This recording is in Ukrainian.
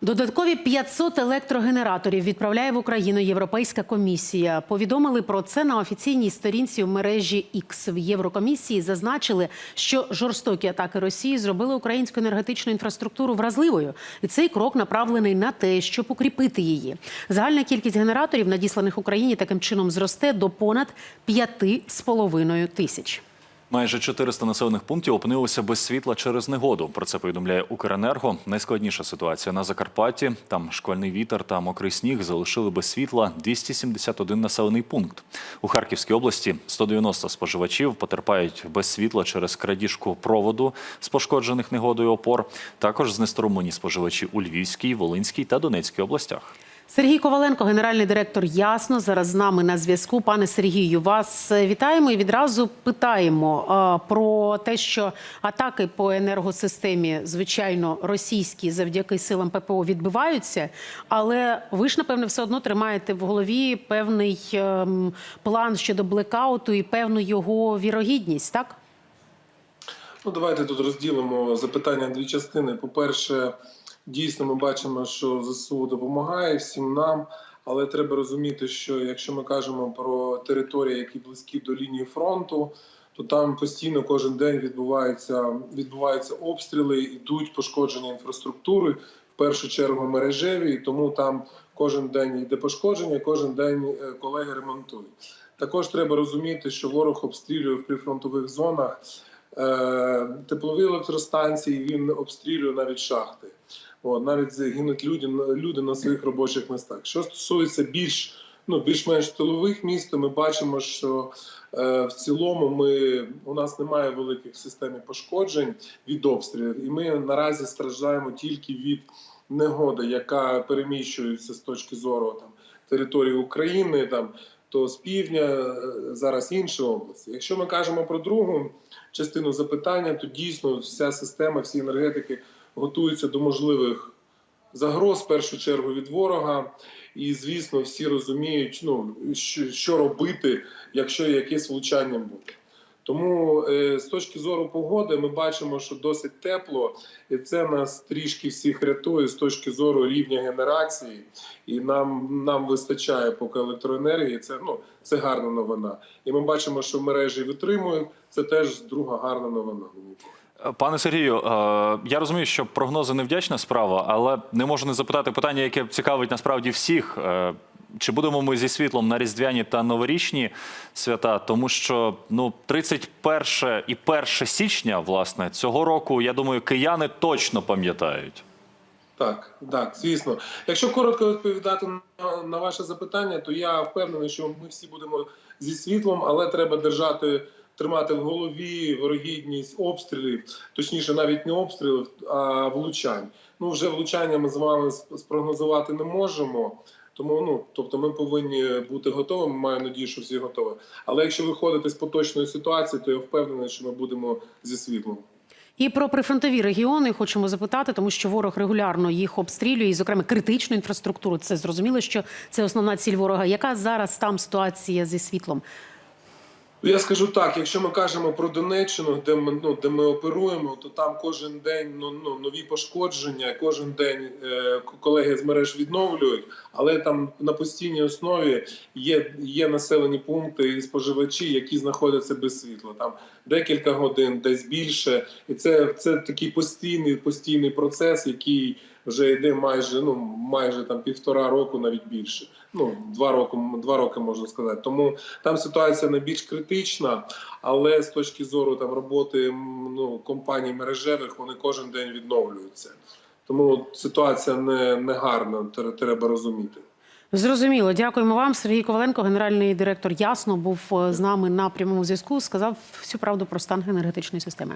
Додаткові 500 електрогенераторів відправляє в Україну Європейська комісія. Повідомили про це на офіційній сторінці в мережі X. В Єврокомісії зазначили, що жорстокі атаки Росії зробили українську енергетичну інфраструктуру вразливою, і цей крок направлений на те, щоб укріпити її. Загальна кількість генераторів, надісланих Україні, таким чином зросте до понад 5,5 тисяч. Майже 400 населених пунктів опинилися без світла через негоду. Про це повідомляє Укренерго. Найскладніша ситуація на Закарпатті. Там шквальний вітер та мокрий сніг залишили без світла 271 населений пункт. У Харківській області 190 споживачів потерпають без світла через крадіжку проводу з пошкоджених негодою опор. Також знесторумлені споживачі у Львівській, Волинській та Донецькій областях. Сергій Коваленко, генеральний директор Ясно, зараз з нами на зв'язку. Пане Сергію, вас вітаємо і відразу питаємо е, про те, що атаки по енергосистемі, звичайно, російські завдяки силам ППО відбиваються. Але ви ж, напевне, все одно тримаєте в голові певний ем, план щодо блекауту і певну його вірогідність, так? Ну, давайте тут розділимо запитання дві частини. По-перше, дійсно ми бачимо, що ЗСУ допомагає всім нам, але треба розуміти, що якщо ми кажемо про території, які близькі до лінії фронту, то там постійно кожен день відбуваються, відбуваються обстріли, йдуть пошкодження інфраструктури, в першу чергу мережеві, і тому там кожен день йде пошкодження, кожен день е, колеги ремонтують. Також треба розуміти, що ворог обстрілює в прифронтових зонах е, теплові електростанції, він обстрілює навіть шахти. От, навіть гинуть люди, люди на своїх робочих містах. Що стосується більш ну, більш-менш тилових міст, ми бачимо, що е, в цілому ми, у нас немає великих систем пошкоджень від обстрілів, і ми наразі страждаємо тільки від негоди, яка переміщується з точки зору там, території України. Там, то з півдня е, зараз інші області. Якщо ми кажемо про другу частину запитання, то дійсно вся система, всі енергетики готуються до можливих загроз в першу чергу від ворога. І звісно, всі розуміють, ну що робити, якщо якесь влучання буде. Тому е, з точки зору погоди ми бачимо, що досить тепло, і це нас трішки всіх рятує з точки зору рівня генерації, і нам нам вистачає поки електроенергії. Це ну це гарна новина. І ми бачимо, що мережі витримують. Це теж друга гарна новина. Пане Сергію, е, я розумію, що прогнози невдячна справа, але не можу не запитати питання, яке цікавить насправді всіх. Чи будемо ми зі світлом на різдвяні та новорічні свята? Тому що ну 31 і 1 січня, власне, цього року, я думаю, кияни точно пам'ятають. Так, так, звісно. Якщо коротко відповідати на, на ваше запитання, то я впевнений, що ми всі будемо зі світлом, але треба держати. Тримати в голові вирогідність обстрілів, точніше, навіть не обстрілів, а влучань. Ну вже влучання ми з вами спрогнозувати не можемо. Тому ну тобто, ми повинні бути готовими. Маю надію, що всі готові. Але якщо виходити з поточної ситуації, то я впевнений, що ми будемо зі світлом. І про прифронтові регіони хочемо запитати, тому що ворог регулярно їх обстрілює, і, зокрема, критичну інфраструктуру. Це зрозуміло, що це основна ціль ворога. Яка зараз там ситуація зі світлом? Я скажу так: якщо ми кажемо про Донеччину, де ми ну де ми оперуємо, то там кожен день ну, ну нові пошкодження, кожен день е, колеги з мереж відновлюють, але там на постійній основі є є населені пункти і споживачі, які знаходяться без світла. Там декілька годин, десь більше, і це це такий постійний постійний процес, який вже йде майже ну майже там півтора року, навіть більше. Ну два роки, два роки можна сказати. Тому там ситуація найбільш критична, але з точки зору там роботи ну компаній мережевих вони кожен день відновлюються. Тому ситуація не, не гарна, треба розуміти. Зрозуміло, дякуємо вам. Сергій Коваленко, генеральний директор Ясно, був з нами на прямому зв'язку. Сказав всю правду про стан енергетичної системи.